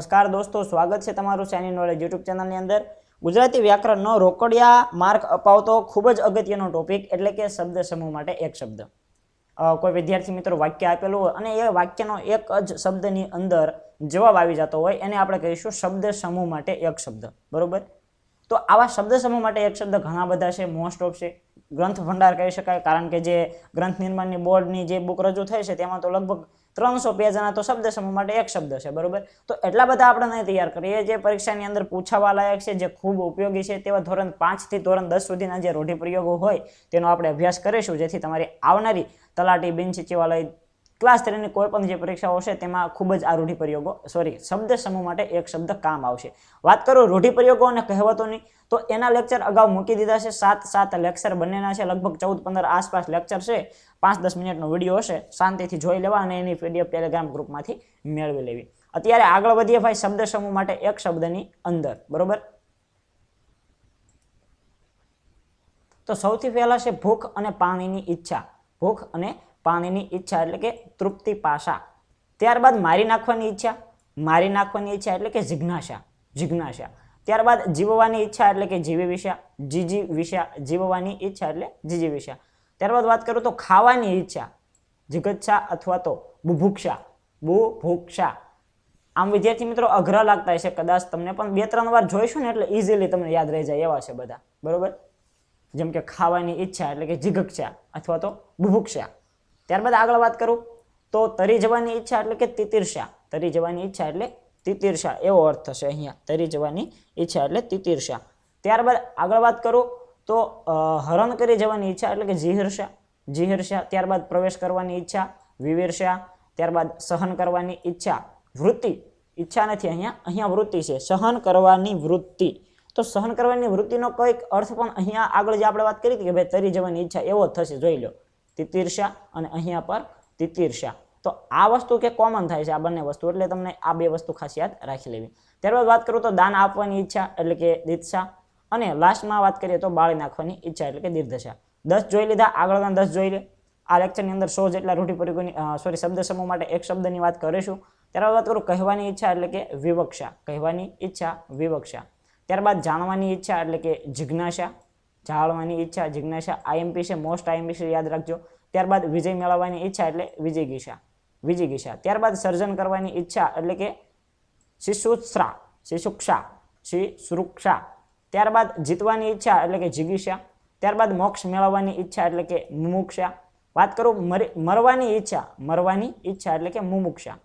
નમસ્કાર દોસ્તો, સ્વાગત છે તમારું સાઇની નોલેજ યુટ્યુબ ચેનલની અંદર. ગુજરાતી વ્યાકરણનો રોકડિયા માર્ક અપાવતો ખૂબ જ અગત્યનો ટોપિક એટલે કે શબ્દ સમૂહ માટે એક શબ્દ. કોઈ વિદ્યાર્થી મિત્રો વાક્ય આપેલું હોય અને એ વાક્યનો એક જ શબ્દની અંદર જવાબ આવી જતો હોય, એને આપણે કહીશું શબ્દ સમૂહ માટે એક શબ્દ. બરોબર? તો આવા શબ્દ સમૂહ માટે એક શબ્દ ઘણા બધા છે મોસ્ટ ઓફ છે. ગ્રંથ ભંડાર કહી શકાય, કારણ કે જે ગ્રંથ નિર્માણની બોર્ડની જે બુક રજૂ થઈ છે, તેમાં તો લગભગ ત્રણસો પેજના તો શબ્દ સમૂહ માટે એક શબ્દ છે, બરોબર? તો એટલા બધા આપણે નહીં તૈયાર કરીએ. જે પરીક્ષાની અંદર પૂછાવા લાયક છે, જે ખૂબ ઉપયોગી છે, તેવા ધોરણ પાંચથી ધોરણ દસ સુધીના જે રૂઢિપ્રયોગો હોય, તેનો આપણે અભ્યાસ કરીશું, જેથી તમારી આવનારી તલાટી બિન સચિવાલય ક્લાસ થ્રીની કોઈ પણ જે પરીક્ષાઓ છે, તેમાં ખૂબ જ આ રૂઢિપ્રયોગો સોરી શબ્દ સમૂહ માટે એક શબ્દ કામ આવશે. વાત કરું રૂઢિપ્રયોગો અને કહેવતોની, તો એના લેક્ચર અગાઉ મૂકી દીધા છે, સાત સાત લેક્ચર બંનેના છે, લગભગ ચૌદ પંદર આસપાસ લેક્ચર છે, પાંચ દસ મિનિટનો વીડિયો હશે, શાંતિથી જોઈ લેવા અને એની પીડીએફ ટેલિગ્રામ ગ્રુપમાંથી મેળવી લેવી. અત્યારે આગળ વધીએ ભાઈ શબ્દ સમૂહ માટે એક શબ્દની અંદર, બરોબર? તો સૌથી પહેલા છે ભૂખ અને પાણીની ઈચ્છા. ભૂખ અને પાણીની ઈચ્છા એટલે કે તૃપ્તિ પાશા. ત્યારબાદ મારી નાખવાની ઈચ્છા. મારી નાખવાની ઈચ્છા એટલે કે જિજ્ઞાસા. જિજ્ઞાસા. ત્યારબાદ જીવવાની ઈચ્છા એટલે કે જીવી વિષા જીજી વિષા જીવવાની ઈચ્છા એટલે જીજી વિષા ત્યારબાદ વાત કરું તો ખાવાની ઈચ્છા. જિગચ્છા અથવા તો બુભુક્ષા. બુભુક્ષા. આમ વિદ્યાર્થી મિત્રો અઘરા લાગતા હશે. કદાચ તમને પણ બે ત્રણ વાર જોઈશું ને એટલે ઇઝીલી તમને યાદ રહી જાય એવા છે બધા. બરોબર? જેમ કે ખાવાની ઈચ્છા એટલે કે જિગક્ષા અથવા તો બુભુક્ષા. ત્યારબાદ આગળ વાત કરું, તો તરી જવાની ઈચ્છા એટલે કે તિતિર્ષા તરી જવાની ઈચ્છા એટલે તિતિર્ષા એવો અર્થ થશે અહીંયા. તરી જવાની ઈચ્છા એટલે તિતિર્ષા ત્યારબાદ આગળ વાત કરું, તો હરણ કરી જવાની ઈચ્છા એટલે કે જીહર્ષા જીહર્ષા ત્યારબાદ પ્રવેશ કરવાની ઈચ્છા વિવિર્ષા ત્યારબાદ સહન કરવાની ઈચ્છા, વૃત્તિ. ઈચ્છા નથી અહીંયા અહીંયા વૃત્તિ છે. સહન કરવાની વૃત્તિ. તો સહન કરવાની વૃત્તિનો કોઈક અર્થ પણ અહીંયા આગળ જે આપણે વાત કરી હતી કે ભાઈ તરી જવાની ઈચ્છા એવો થશે, જોઈ લો. તિતિર્ષા અને અહીંયા પર તિતિર્ષા તો આ વસ્તુ કે કોમન થાય છે આ બંને વસ્તુ, એટલે તમને આ બે વસ્તુ ખાસ યાદ રાખી લેવી. ત્યારબાદ વાત કરું તો દાન આપવાની ઈચ્છા, એટલે કે દીક્ષા અને લાસ્ટમાં વાત કરીએ તો બાળી નાખવાની ઈચ્છા, એટલે કે દીર્ઘશા દસ જોઈ લીધા, આગળના દસ જોઈ લે. આ લેક્ચરની અંદર સો જેટલા રૂઢિપ્રયોગોની સોરી શબ્દ સમૂહ માટે એક શબ્દની વાત કરીશું. ત્યારબાદ વાત કરું કહેવાની ઈચ્છા, એટલે કે વિવક્ષા. કહેવાની ઈચ્છા, વિવક્ષા. ત્યારબાદ જાણવાની ઈચ્છા, એટલે કે જિજ્ઞાસા. જાણવાની ઈચ્છા, જિજ્ઞાસા આઈએમપી છે મોસ્ટ આઈએમપી છે, યાદ રાખજો. ત્યારબાદ વિજય મેળવવાની ઈચ્છા એટલે વિજયગીષા વિજયગીષા ત્યારબાદ સર્જન કરવાની ઈચ્છા એટલે કે શિશુત્સા શિશુક્ષા શિશુક્ષા ત્યારબાદ જીતવાની ઈચ્છા એટલે કે જિગીષા ત્યારબાદ મોક્ષ મેળવવાની ઈચ્છા એટલે કે મુમુક્ષા. વાત કરું મરી, મરવાની ઈચ્છા. મરવાની ઈચ્છા એટલે કે મુમુક્ષા.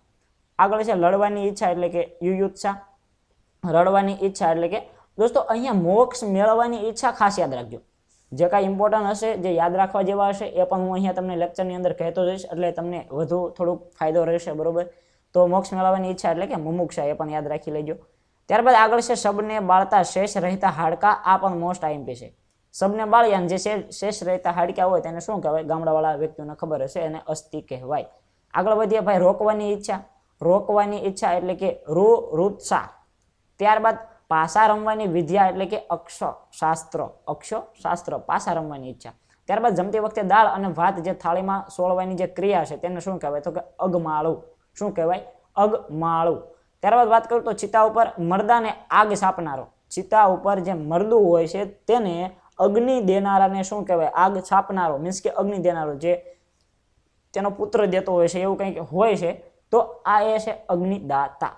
આગળ છે, લડવાની ઈચ્છા એટલે કે યુયુત્સા. રડવાની ઈચ્છા એટલે કે દોસ્તો, અહીંયા મોક્ષ મેળવવાની ઈચ્છા ખાસ યાદ રાખજો. જે કાંઈ ઇમ્પોર્ટન્ટ હશે, જે યાદ રાખવા જેવા હશે, એ પણ હું અહીંયા તમને લેક્ચરની અંદર કહેતો જઈશ, એટલે તમને વધુ થોડુંક ફાયદો રહેશે, બરોબર? તો મોક્ષ મેળવવાની ઈચ્છા એટલે કે મુમુક્ષા એ પણ યાદ રાખી લેજો. ત્યારબાદ આગળ છે, શબને બાળતા શેષ રહેતા હાડકા, આ પણ મોસ્ટ આઈમ્પી છે. શબને બાળ્યા જે શેષ રહેતા હાડકા હોય, તેને શું કહેવાય? ગામડાવાળા વ્યક્તિઓને ખબર હશે, એને અસ્થિ કહેવાય. આગળ વધીએ ભાઈ, રોકવાની ઈચ્છા. રોકવાની ઈચ્છા એટલે કે રૂ રૂત્સા ત્યારબાદ પાસા રમવાની વિદ્યા એટલે કે અક્ષ, શાસ્ત્ર અક્ષ, શાસ્ત્ર, પાસા રમવાની ઈચ્છા. ત્યારબાદ જમતી વખતે દાળ અને ભાત જે થાળીમાં સોળવાની જે ક્રિયા છે તેને શું કહેવાય? તો કે અગમાળું. શું કહેવાય? અગમાળું. ત્યારબાદ વાત કરું તો ચિતા ઉપર મરદાને આગ છાપનારો. ચિતા ઉપર જે મરદું હોય છે તેને અગ્નિ દેનારાને શું કહેવાય? આગ છાપનારો. મીન્સ કે અગ્નિ દેનારો. જે તેનો પુત્ર દેતો હોય છે, એવું કંઈક હોય છે, તો આ એ છે અગ્નિદાતા.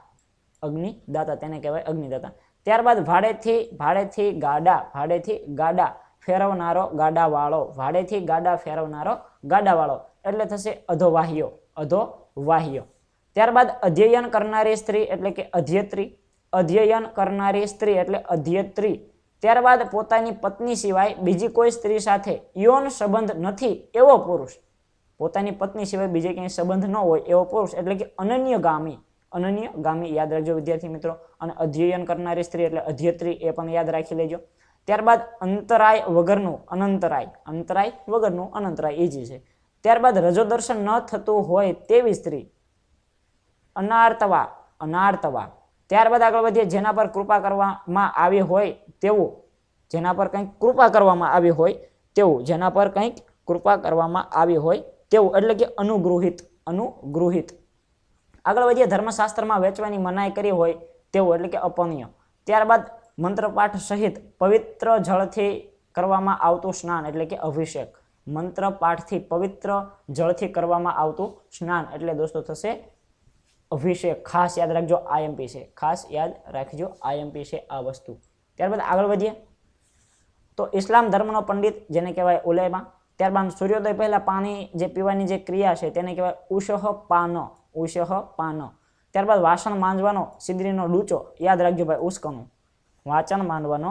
અગ્નિદાતા. તેને કહેવાય અગ્નિદાતા. ત્યારબાદ ભાડેથી ભાડેથી ગાડા ભાડેથી ગાડા ફેરવનારો ગાડાવાળો, ભાડેથી ગાડા ફેરવનારો ગાડાવાળો. એટલે થશે અધોવાહ્યો અધોવાહ્યો. ત્યારબાદ અધ્યયન કરનારી સ્ત્રી એટલે કે અધ્યત્રી. અધ્યયન કરનારી સ્ત્રી એટલે અધ્યત્રી. ત્યારબાદ પોતાની પત્ની સિવાય બીજી કોઈ સ્ત્રી સાથે યૌન સંબંધ નથી, એવો પુરુષ. પોતાની પત્ની સિવાય બીજે ક્યાંય સંબંધ ન હોય એવો પુરુષ એટલે કે અનન્ય ગામી અનન્ય ગામી યાદ રાખજો વિદ્યાર્થી મિત્રો. અને અધ્યયન કરનારી સ્ત્રી એટલે અધ્યત્રી એ પણ યાદ રાખી લેજો. ત્યારબાદ અંતરાય વગરનું અનંતરાય. અંતરાય વગરનું અનંતરાય ઈજી છે. ત્યારબાદ રજો દર્શન ન થતું હોય તેવી સ્ત્રી. અનાર્તવા અનાર્તવા. ત્યારબાદ આગળ વધીએ, જેના પર કૃપા કરવામાં આવી હોય તેવું. જેના પર કંઈક કૃપા કરવામાં આવી હોય તેવું. જેના પર કંઈક કૃપા કરવામાં આવી હોય તેવું. એટલે કે અનુગૃહિત અનુગૃહિત. આગળ વધીએ, ધર્મશાસ્ત્રમાં વેચવાની મનાઈ કરી હોય તેવું એટલે કે અપમ્ય ત્યારબાદ મંત્રપાઠ સહિત પવિત્ર જળથી કરવામાં આવતું સ્નાન એટલે કે અભિષેક. મંત્રપાઠથી પવિત્ર જળથી કરવામાં આવતું સ્નાન એટલે દોસ્તો થશે અભિષેક. ખાસ યાદ રાખજો આઈએમપી છે. ખાસ યાદ રાખજો આઈએમપી છે આ વસ્તુ. ત્યારબાદ આગળ વધીએ. તો ઇસ્લામ ધર્મનો પંડિત જેને કહેવાય ઉલેમા, ત્યારબાદ સૂર્યોદય પહેલાં પાણી જે પીવાની જે ક્રિયા છે તેને કહેવાય ઉષહ પાન. ઉષહ પાન. ત્યારબાદ વાસણ માંજવાનો સિદ્રીનો ડૂચો. યાદ રાખજો ભાઈ ઉસ્કનું વાચન માંડવાનો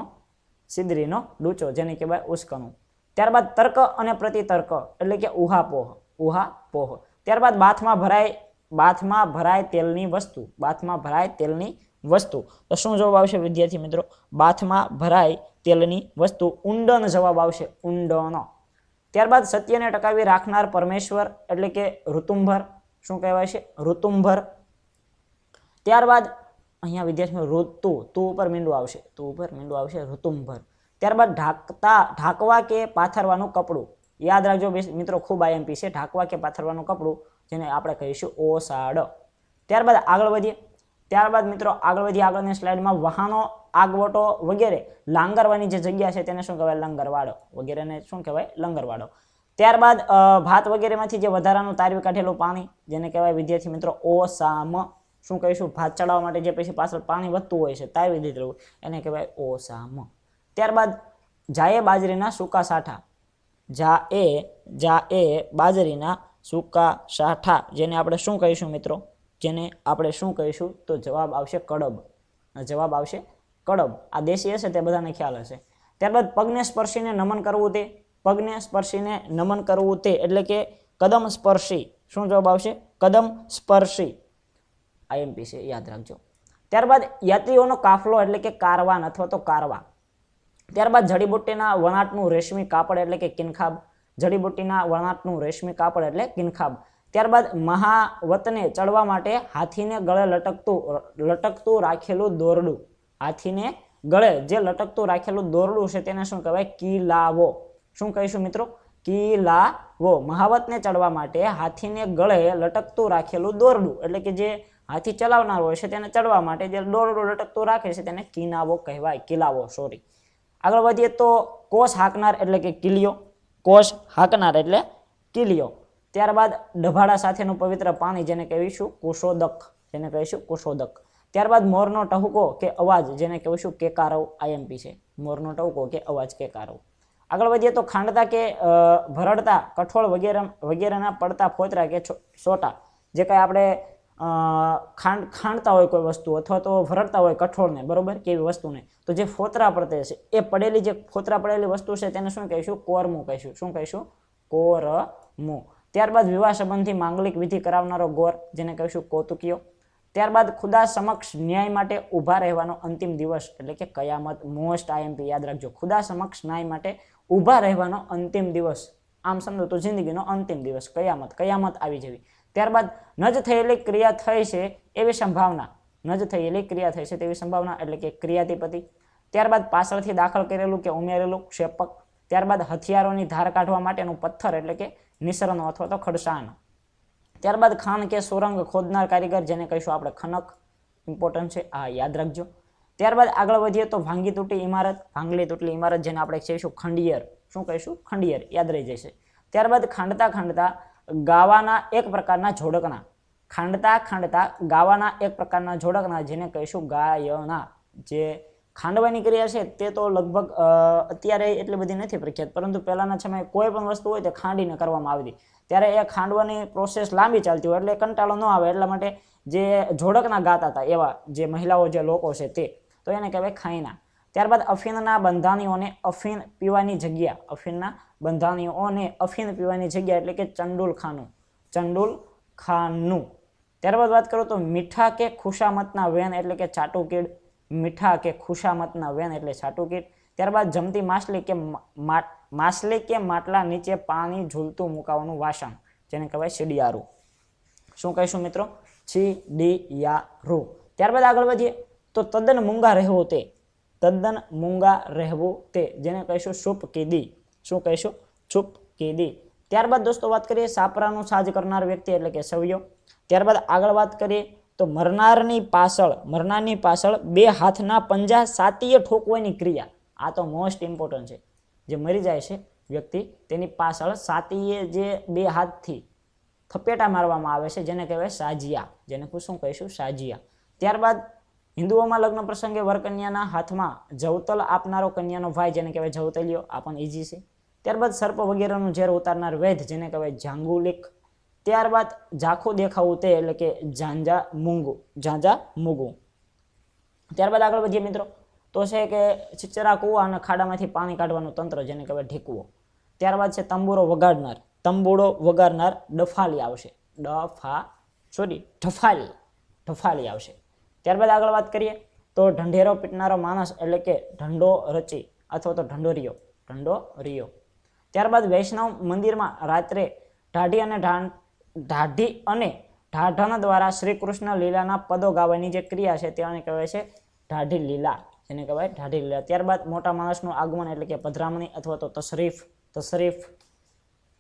સિદ્રીનો ડૂચો, જેને કહેવાય ઉસ્કનું ત્યારબાદ તર્ક અને પ્રતિતર્ક, એટલે કે ઉહાપોહ ઉહાપોહ. ત્યારબાદ બાથમાં ભરાય બાથમાં ભરાય તેલની વસ્તુ, બાથમાં ભરાય તેલની વસ્તુ. તો શું જવાબ આવશે વિદ્યાર્થી મિત્રો? બાથમાં ભરાય તેલની વસ્તુ. ઊંડન જવાબ આવશે ઊંડણ ત્યારબાદ સત્યને ટકાવી રાખનાર પરમેશ્વર, એટલે કે ઋતુંભર. શું કહેવાય છે? ઋતુંભર. ત્યારબાદ અહીંયા વિદ્યાર્થીઓ, ઋતુ, તું ઉપર મીંડું આવશે. તું ઉપર મીંડું આવશે, ઋતુંભર. ત્યારબાદ ઢાંકતા, ઢાંકવા કે પાથરવાનું કપડું. યાદ રાખજો મિત્રો, ખૂબ આઈએમપી છે. ઢાંકવા કે પાથરવાનું કપડું, જેને આપણે કહીશું ઓસાડ. ત્યારબાદ આગળ વધીએ. ત્યારબાદ મિત્રો, આગળ વધીએ આગળની સ્લાઇડમાં. વાહનો, આગવટો વગેરે. લાંગરવાની જે જગ્યા છે તેને શું કહેવાય? લંગરવાડો. વગેરેને શું કહેવાય? લંગરવાડો. ત્યારબાદ ભાત વગેરેમાંથી જે વધારાનું તારવી કાઢેલું પાણી, જેને કહેવાય વિદ્યાર્થી મિત્રો ઓસામ. શું કહીશું? ભાત ચડાવવા માટે જે પછી પાછળ પાણી વધતું હોય છે, તારવી દીધેલું, એને કહેવાય ઓસામ. ત્યારબાદ, જાએ બાજરીના સૂકા સાઠા. જા એ જા એ બાજરીના સૂકા સાઠા, જેને આપણે શું કહીશું મિત્રો? જેને આપણે શું કહીશું? તો જવાબ આવશે કડબ. જવાબ આવશે કડબ. આ દેશી હશે તે બધાને ખ્યાલ હશે. ત્યારબાદ, પગને સ્પર્શીને નમન કરવું તે. પગને સ્પર્શીને નમન કરવું તે એટલે કે કદમ સ્પર્શી. શું જવાબ આવશે? કદમ સ્પર્શી. આઈએમપી છે, યાદ રાખજો. ત્યારબાદ યાત્રીઓનો કાફલો એટલે કે કારવાન અથવા તો કારવા. ત્યારબાદ જડીબુટ્ટીના વણાટનું રેશમી કાપડ એટલે કે કિનખાબ. જડીબુટ્ટીના વણાટનું રેશમી કાપડ એટલે કિનખાબ. ત્યારબાદ મહાવતને ચડવા માટે હાથીને ગળે લટકતું લટકતું રાખેલું દોરડું. હાથીને ગળે જે લટકતું રાખેલું દોરડું છે તેને શું કહેવાય? કિલાવો. શું કહીશું મિત્રો? કિલાવો. મહાવતને ચડવા માટે હાથીને ગળે લટકતું રાખેલું દોરડું. એટલે કે જે હાથી ચલાવનાર હોય છે તેને ચડવા માટે જે દોરડું લટકતું રાખે છે તેને કિનાવો કહેવાય. કિલાવો સોરી આગળ વધીએ તો કોષ હાંકનાર એટલે કે કિલિયો. કોષ હાંકનાર એટલે કિલિયો. ત્યારબાદ ડભાડા સાથેનું પવિત્ર પાણી જેને કહીશું કુશોદક. જેને કહીશું કુશોદક. ત્યારબાદ મોરનો ટહુકો કે અવાજ જેને કહીશું કેકારવ આઈએમપી છે. મોરનો ટહુકો કે અવાજ કેકારવ. આગળ વધીએ તો ખાંડતા કે ભરડતા, કઠોળ વગેરે, વગેરેના પડતા ફોતરા કે સોટા, જે કાંઈ આપણે ખાંડ, ખાંડતા હોય કોઈ વસ્તુ અથવા તો ભરડતા હોય કઠોળને, બરોબર કેવી વસ્તુને, તો જે ફોતરા પડતે છે એ પડેલી જે ફોતરા પડેલી વસ્તુ છે તેને શું કહીશું? કોરમું કહીશું. શું કહીશું? કોરમું. ત્યારબાદ વિવાહ સંબંધી માંગલિક વિધિ કરાવનારો ગોર, જેને કહીશું કૌતુકીયો ત્યારબાદ ખુદા સમક્ષ ન્યાય માટે ઊભા રહેવાનો અંતિમ દિવસ, એટલે કે કયામત, મોસ્ટ આઈએમપી યાદ રાખજો. ખુદા સમક્ષ ન્યાય માટે ઊભા રહેવાનો અંતિમ દિવસ. આમ સમજો તો જિંદગીનો અંતિમ દિવસ, કયામત કયામત આવી જવી. ત્યારબાદ નજ થયેલી ક્રિયા થઈ છે એવી સંભાવના. નજ થયેલી ક્રિયા થઈ છે તેવી સંભાવના એટલે કે ક્રિયાધિપતિ ત્યારબાદ પાછળથી દાખલ કરેલું કે ઉમેરેલું ક્ષેપક. ત્યારબાદ હથિયારોની ધાર કાઢવા માટેનું પથ્થર એટલે કે નિસરનો અથવા તો ખડસાણ ત્યારબાદ ખાન કે સુરંગ ખોદનાર કારીગર જેને કહીશું આપણે ખનક. ઇમ્પોર્ટન્ટ છે, આ યાદ રાખજો. ત્યારબાદ આગળ વધીએ તો ભાંગી તૂટી ઇમારત, ભાંગલી તૂટલી ઇમારત જેને આપણે કહીશું ખંડિયર. શું કહીશું? ખંડિયર, યાદ રહી જશે. ત્યારબાદ ખાંડતા ખાંડતા ગાવાના એક પ્રકારના જોડકણા. ખાંડતા ખાંડતા ગાવાના એક પ્રકારના જોડકણા જેને કહીશું ગાયના જે ખાંડવાની ક્રિયા છે તે તો લગભગ અત્યારે એટલી બધી નથી પ્રખ્યાત, પરંતુ પહેલાંના સમયે કોઈ પણ વસ્તુ હોય તે ખાંડીને કરવામાં આવતી ત્યારે એ ખાંડવાની પ્રોસેસ લાંબી ચાલતી હોય એટલે કંટાળો ન આવે, એટલા માટે જે જોડકના ગાતા હતા એવા જે મહિલાઓ, જે લોકો છે તે તો એને કહેવાય ખાઈના. ત્યારબાદ અફીનના બંધાનીઓને અફીણ પીવાની જગ્યા. અફીનના બંધાનીઓને અફીન પીવાની જગ્યા એટલે કે ચંડુલ ખાનું. ચંડુલ ખાનું. ત્યારબાદ વાત કરું તો મીઠા કે ખુશામતના વેન એટલે કે ચાટુકીડ. મીઠા કે ખુશામતના વેન એટલે ચાટુકીડ. ત્યારબાદ જમતી માછલી કે માછલી કે માટલા નીચે પાણી ઝૂલતું મુકાવાનું વાસણ, જેને કહેવાય સીડિયારું શું કહીશું મિત્રો? છીડિયારું ત્યારબાદ આગળ વધીએ. તો તદ્દન મૂંગા રહેવો તે. તદ્દન મૂંગા રહેવું તે. જેને કહીશું શુપ કીદી. શું કહીશું? છુપ કીદી. ત્યારબાદ દોસ્તો વાત કરીએ સાપરાનું સાજ કરનાર વ્યક્તિ એટલે કે સવ્યો. ત્યારબાદ આગળ વાત કરીએ તો મરનારની પાછળ મરનારની પાછળ બે હાથના પંજા સાતીએ ઠોકવાની ક્રિયા. આ તો મોસ્ટ ઇમ્પોર્ટન્ટ છે. જે મરી જાય છે વ્યક્તિ, તેની પાછળ સાતીએ જે બે હાથથી થપેટા મારવામાં આવે છે, જેને કહેવાય સાજિયા. જેને શું કહીશું? સાજિયા. ત્યારબાદ હિન્દુઓમાં લગ્ન પ્રસંગે વરકન્યાના હાથમાં જવતલ આપનારો કન્યાનો ભાઈ જેને કહેવાય જવતલિયો, આ પણ ઇઝી છે. ત્યારબાદ સર્પ વગેરેનું ઝેર ઉતારનાર વૈધ જેને કહેવાય જાંગુલિક. ત્યારબાદ ઝાખું દેખાવું તે એટલે કે ઝાંઝા મૂંગું, ઝાંઝા મૂગું. ત્યારબાદ આગળ વધીએ મિત્રો. તો છે કે ચિચરા કૂવા અને ખાડામાંથી પાણી કાઢવાનું તંત્ર જેને કહેવાય ઢીકવો. ત્યારબાદ છે તંબુરો વગાડનાર. તંબુડો વગાડનાર ડફાલી આવશે. ડફા સોરી ઢફાલી ઢફાલી આવશે. ત્યારબાદ આગળ વાત કરીએ તો ઢંઢેરો પીટનારો માણસ એટલે કે ઢંડો રચી અથવા તો ઢંઢોરિયો ઢંડો રિયો ત્યારબાદ વૈષ્ણવ મંદિરમાં રાત્રે ઢાઢી અને ઢાઢી અને ઢાઢણ દ્વારા શ્રી કૃષ્ણ લીલાના પદો ગાવાની જે ક્રિયા છે તેને કહેવાય છે ઢાઢી લીલા. જેને કહેવાય ઢાઢી લીલા. ત્યારબાદ મોટા માણસનું આગમન એટલે કે પધરામણી અથવા તો તશરીફ તશરીફ.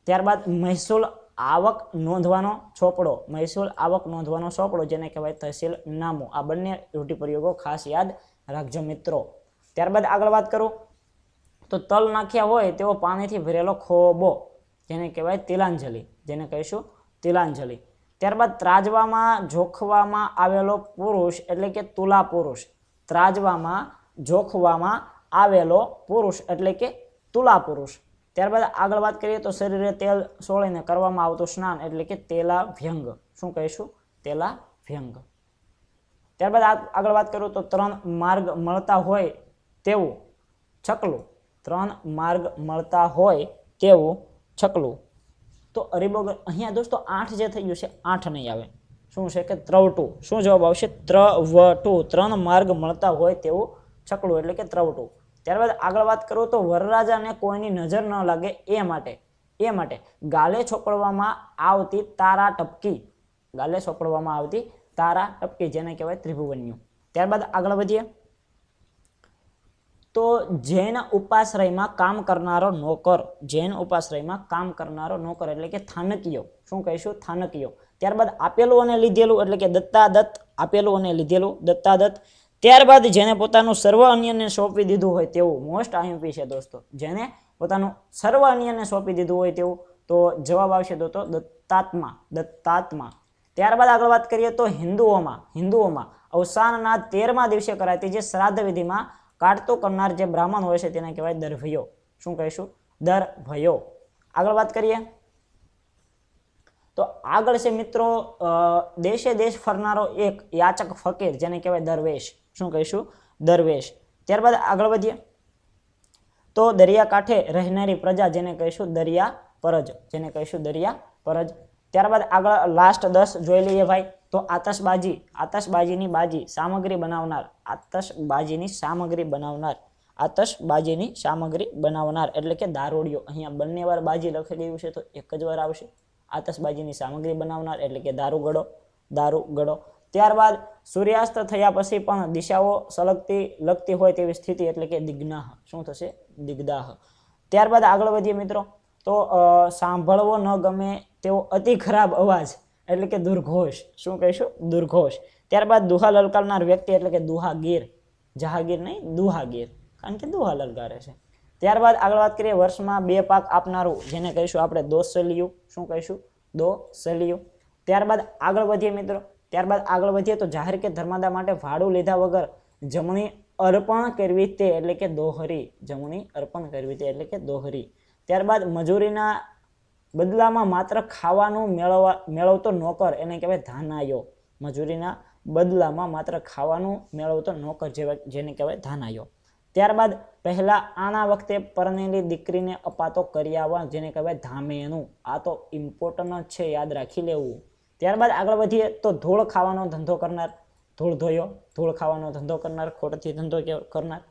ત્યારબાદ મહેસૂલ આવક નોંધવાનો ચોપડો, મહેસૂલ આવક નોંધવાનો ચોપડો જેને કહેવાય તહેસીલ નામું આ બંને રૂઢિપ્રયોગો ખાસ યાદ રાખજો મિત્રો. ત્યારબાદ આગળ વાત કરું. તો તલ નાખ્યા હોય તેવો પાણીથી ભરેલો ખોબો જેને કહેવાય તિલાંજલિ, જેને કહીશું તિલાંજલિ. ત્યારબાદ ત્રાજવામાં જોખવામાં આવેલો પુરુષ એટલે કે તુલા પુરુષ. ત્રાજવામાં જોખવામાં આવેલો પુરુષ એટલે કે તુલા પુરુષ. ત્યારબાદ આગળ વાત કરીએ તો શરીરે તેલ સોળીને કરવામાં આવતું સ્નાન એટલે કે તેલા વ્યંગ શું કહીશું? તેલા વ્યંગ ત્યારબાદ આગળ વાત કરું તો ત્રણ માર્ગ મળતા હોય તેવું છકલું. ત્રણ માર્ગ મળતા હોય તેવું છકલું. તો અરીબોગ અહીંયા દોસ્તો આઠ જે થઈ ગયું છે, આઠ નહીં આવે. શું છે કે ત્રવટું? શું જવાબ આવશે? ત્રવટું. ત્રણ માર્ગ મળતા હોય તેવું છકડું એટલે કે ત્રવટું. ત્યારબાદ આગળ વાત કરું તો વરરાજાને કોઈની નજર ન લાગે એ માટે એ માટે ગાલે છોપડવામાં આવતી તારા ટપકી, ગાલે છોપડવામાં આવતી તારા ટપકી જેને કહેવાય ત્રિભુવન્યું. ત્યારબાદ આગળ વધીએ. તો જૈન ઉપાશ્રયમાં કામ કરનારો નોકર, જૈન ઉપાશ્રયમાં કામ કરનારો નોકર એટલે કે થાનકીયો. શું કહીશું? થાનકીયો. ત્યારબાદ આપેલું અને લીધેલું એટલે કે દત્તાદત્ત, આપેલું અને લીધેલું દત્તાદત્ત ત્યારબાદ જેને પોતાનું સર્વ અન્યને સોંપી દીધું હોય તેવું મોસ્ટ આઈએમપી છે દોસ્તો. જેને પોતાનું સર્વ અન્યને સોંપી દીધું હોય તેવું તો જવાબ આવશે દોસ્તો દત્તાત્મા દત્તાત્મા. ત્યારબાદ આગળ વાત કરીએ તો હિન્દુઓમાં હિન્દુઓમાં અવસાનના તેરમા દિવસે કરાતી જે શ્રાદ્ધ વિધિમાં કાટતો કરનાર જે બ્રાહ્મણ હોય છે તેને કહેવાય દરભયો. શું કહીશું? દરભયો. આગળ વાત કરીએ. તો આગળ છે મિત્રો દેશે દેશ ફરનારો એક યાચક ફકીર, જેને કહેવાય દરવેશ. શું કહીશું? દરવેશ. ત્યારબાદ આગળ વધીએ. તો દરિયાકાંઠે રહેનારી પ્રજા જેને કહીશું? દરિયા પરજ. જેને કહીશું? દરિયા પરજ. ત્યારબાદ આગળ લાસ્ટ દસ જોઈ લઈએ ભાઈ. તો આતશબાજી. આતશબાજીની બાજી સામગ્રી બનાવનાર. આતશબાજીની સામગ્રી બનાવનાર. આતશબાજીની સામગ્રી બનાવનાર. એટલે કે દારૂડિયો. અહીંયા બંને વાર બાજી લખેલું છે તો એક જ વાર આવશે. આતશબાજીની સામગ્રી બનાવનાર, એટલે કે દારૂગડો દારૂગડો ત્યારબાદ સૂર્યાસ્ત થયા પછી પણ દિશાઓ સલગતી લગતી હોય તેવી સ્થિતિ, એટલે કે દિગ્નાહ. શું થશે? દિગ્દાહ. ત્યારબાદ આગળ વધીએ મિત્રો. તો સાંભળવો ન ગમે તેવો અતિ ખરાબ અવાજ, એટલે કે દુર્ઘોષ. શું કહીશું? દુર્ઘોષ. ત્યારબાદ દુહા લલકારનાર વ્યક્તિ, એટલે કે દુહાગીર. જહાગીર નહીં, દુહાગીર. કારણ કે દુહા લલકારે છે. ત્યારબાદ આગળ વાત કરીએ વર્ષમાં બે પાક આપનારું, જેને કહીશું આપણે દોસલિયું શું કહીશું? દોસલિયું ત્યારબાદ આગળ વધીએ મિત્રો. ત્યારબાદ આગળ વધીએ તો જાહેર કે ધર્માદા માટે ભાડું લીધા વગર જમણી અર્પણ કરવી તે એટલે કે દોહરી. જમણી અર્પણ કરવી તે એટલે કે દોહરી. ત્યારબાદ મજૂરીના બદલામાં માત્ર ખાવાનું મેળવવા, મેળવતો નોકર, એને કહેવાય ધાનાયો. મજૂરીના બદલામાં માત્ર ખાવાનું મેળવતો નોકર જેવા, જેને કહેવાય ધાનાયો. ત્યારબાદ પહેલાં આના વખતે પરણેલી દીકરીને અપાતો કર્યાવા જેને કહેવાય ધામેનું આ તો ઇમ્પોર્ટન્ટ છે, યાદ રાખી લેવું. ત્યારબાદ આગળ વધીએ તો ધૂળ ખાવાનો ધંધો કરનાર, ધૂળ ધોયો, ધૂળ ખાવાનો ધંધો કરનાર, ખોટથી ધંધો કરનાર.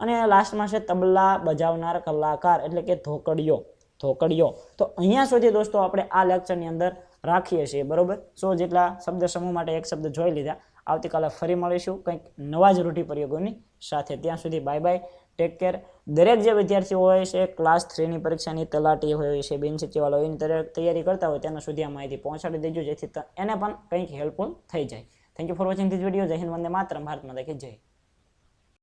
અને લાસ્ટમાં છે તબલા બજાવનાર કલાકાર, એટલે કે ધોકડીઓ ધોકડીઓ તો અહીંયા સુધી દોસ્તો આપણે આ લેક્ચરની અંદર રાખીએ છીએ, બરાબર? સો જેટલા શબ્દ સમૂહ માટે એક શબ્દ જોઈ લીધા. આવતીકાલે ફરી મળીશું કંઈક નવા જ રૂઢિ પ્રયોગોની સાથે. ત્યાં સુધી બાય બાય ટેક કેર દરેક જે વિદ્યાર્થીઓ હોય છે ક્લાસ થ્રીની પરીક્ષાની તલાટી હોય છે, બિન સચિવાલય એની તૈયારી તૈયારી કરતા હોય તેના સુધી આ માહિતી પહોંચાડી દેજો, જેથી એને પણ કંઈક હેલ્પફુલ થઈ જાય. Thank you for watching this video જય હિન્દ, વંદે માત્ર ભારતમાં દેખી જય.